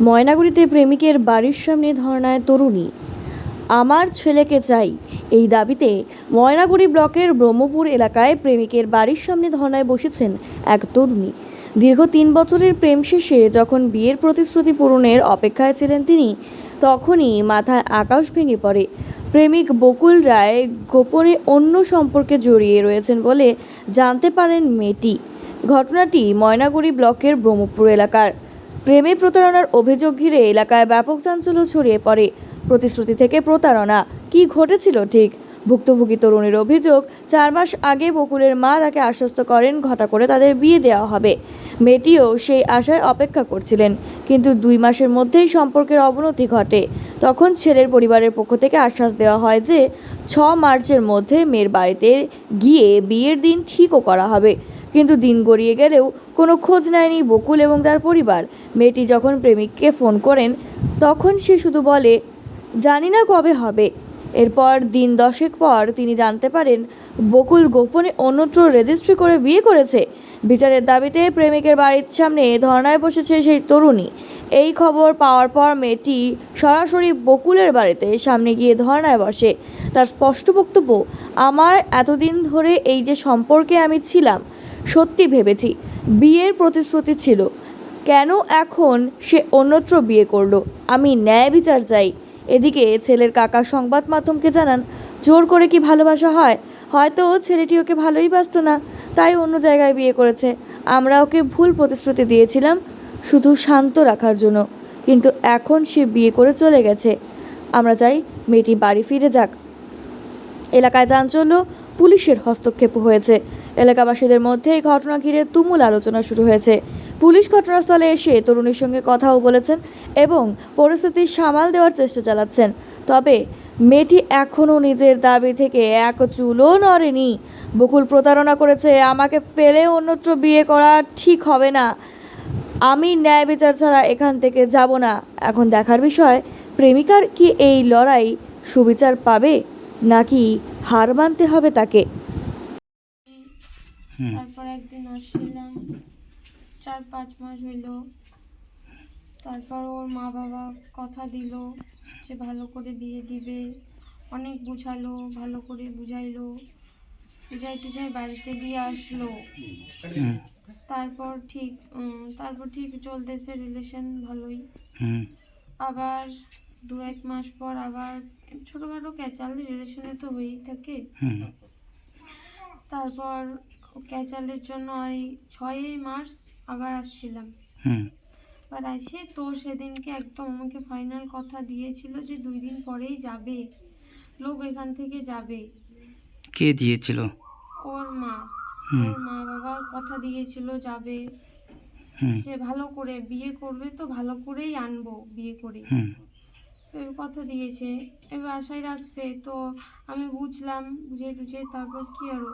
ময়নাগুড়িতে প্রেমিকের বাড়ির সামনে ধর্নায় তরুণী। আমার ছেলেকে চাই। এই দাবিতে ময়নাগুড়ি ব্লকের ব্রহ্মপুর এলাকায় প্রেমিকের বাড়ির সামনে ধর্নায় বসেছেন এক তরুণী। দীর্ঘ তিন বছরের প্রেম শেষে যখন বিয়ের প্রতিশ্রুতি পূরণের অপেক্ষায় ছিলেন তিনি, তখনই মাথায় আকাশ ভেঙে পড়ে। প্রেমিক বকুল রায় গোপনে অন্য সম্পর্কে জড়িয়ে রয়েছেন বলে জানতে পারেন মেয়েটি। ঘটনাটি ময়নাগুড়ি ব্লকের ব্রহ্মপুর এলাকার। প্রেমে প্রতারণার অভিযোগ ঘিরে এলাকায় ব্যাপক চাঞ্চল্য ছড়িয়ে পড়ে। প্রতিশ্রুতি থেকে প্রতারণা। কি ঘটেছিল ঠিক? ভুক্তভোগী তরুণীর অভিযোগ, চার মাস আগে বকুলের মা তাকে আশ্বস্ত করেন, ঘটা করে তাদের বিয়ে দেওয়া হবে। মেয়েটিও সেই আশায় অপেক্ষা করছিলেন, কিন্তু দুই মাসের মধ্যেই সম্পর্কের অবনতি ঘটে। তখন ছেলের পরিবারের পক্ষ থেকে আশ্বাস দেওয়া হয় যে, ছ মার্চের মধ্যে মেয়ের বাড়িতে গিয়ে বিয়ের দিন ঠিকও করা হবে। কিন্তু দিন গড়িয়ে গেলেও কোনো খোঁজ নেয়নি বকুল এবং তার পরিবার। মেয়েটি যখন প্রেমিককে ফোন করেন, তখন সে শুধু বলে, জানি না কবে হবে। এরপর দিন দশেক পর তিনি জানতে পারেন, বকুল গোপনে অন্যত্র রেজিস্ট্রি করে বিয়ে করেছে। বিচারের দাবিতে প্রেমিকের বাড়ির সামনে ধর্নায় বসেছে সেই তরুণী। এই খবর পাওয়ার পর মেয়েটি সরাসরি বকুলের বাড়িতে সামনে গিয়ে ধর্নায় বসে। তার স্পষ্ট বক্তব্য, আমার এতদিন ধরে এই যে সম্পর্কে আমি ছিলাম সত্যি ভেবেছি। বিয়ের প্রতিশ্রুতি ছিল। কেন এখন সে অন্যত্র বিয়ে করল? আমি ন্যায় বিচার চাই। এদিকে ছেলের কাকা সংবাদ মাধ্যমকে জানান, জোর করে কি ভালোবাসা হয়? হয়তো ছেলেটি ওকে ভালোই বাসতো না, তাই অন্য জায়গায় বিয়ে করেছে। আমরা ওকে ভুল প্রতিশ্রুতি দিয়েছিলাম, শুধু শান্ত রাখার জন্য। কিন্তু এখন সে বিয়ে করে চলে গেছে। আমরা চাই মেয়েটি বাড়ি ফিরে যাক। এলাকায় চাঞ্চল্য, পুলিশের হস্তক্ষেপ হয়েছে। এলাকাবাসীদের মধ্যে এই ঘটনা ঘিরে তুমুল আলোচনা শুরু হয়েছে। পুলিশ ঘটনাস্থলে এসে তরুণীর সঙ্গে কথাও বলেছেন এবং পরিস্থিতি সামাল দেওয়ার চেষ্টা চালাচ্ছেন। তবে মেয়েটি এখনও নিজের দাবি থেকে এক চুলও নড়েনি। বকুল প্রতারণা করেছে, আমাকে ফেলে অন্যত্র বিয়ে করা ঠিক হবে না। আমি ন্যায় বিচার ছাড়া এখান থেকে যাব না। এখন দেখার বিষয়, প্রেমিকার কি এই লড়াই সুবিচার পাবে নাকি হার মানতে হবে তাকে? তারপর একদিন আসছিলাম চার পাঁচ মাস হইল। তারপর ওর মা বাবা কথা দিল যে ভালো করে বিয়ে দিবে অনেক বুঝালো ভালো করে বুঝাইলো বুঝাই টুঝাই বাড়িতে দিয়ে আসলো। তারপর ঠিক তারপর ঠিক চলতেছে রিলেশন ভালোই। আবার দু এক মাস পর আবার ছোটোখাটো ক্যাচাল রিলেশনে তো হয়েই থাকে। তারপর ক্যাচালের জন্য ওই ছয়ই মার্চ আবার আসছিলাম। হুম। আর আসে তো সেদিনকে একদম আমাকে ফাইনাল কথা দিয়েছিল যে দুই দিন পরেই যাবে। লোক এখান থেকে যাবে। কে দিয়েছিল? ওর মা। হুম। ওর মা বাবা কথা দিয়েছিল যাবে। হুম। যে ভালো করে বিয়ে করবে তো ভালো করেই আনব বিয়ে করে। হুম। তো এই কথা দিয়েছে। এবার আশায় রাখছে। তো আমি বুঝলাম বুঝে টুঝে তারপর কি আরও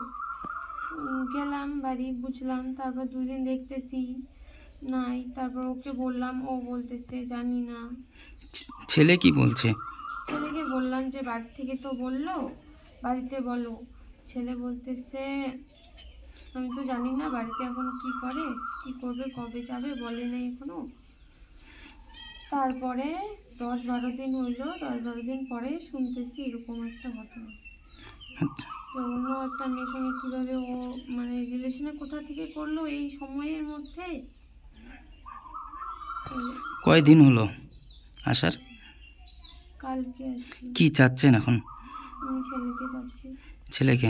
গেলাম বাড়ি বুঝলাম তারপর দুই দিন দেখতেছি নাই তারপর ওকে বললাম ও বলতেছে জানি না। ছেলে কি বলছে? ছেলেকে বললাম যে বাড়ি থেকে তো বলল বাড়িতে বলো। ছেলে বলতেছে আমি তো জানি না বাড়িতে এখন কি করে কি করবে কবে যাবে বলে নাই এখনও। তারপরে দশ বারো দিন হইল দশ বারো দিন পরে শুনতেছি এরকম একটা ঘটনা। আচ্ছা। অন্য একটা মেয়ের সঙ্গে কীভাবে ও মানে রিলেশনে কোথা থেকে করল এই সময়ের মধ্যে? কয়দিন হলো? আসার কালকে আসছি কি চাচ্ছেন এখন? আমি ছেলেকে চাচ্ছি। ছেলেকে?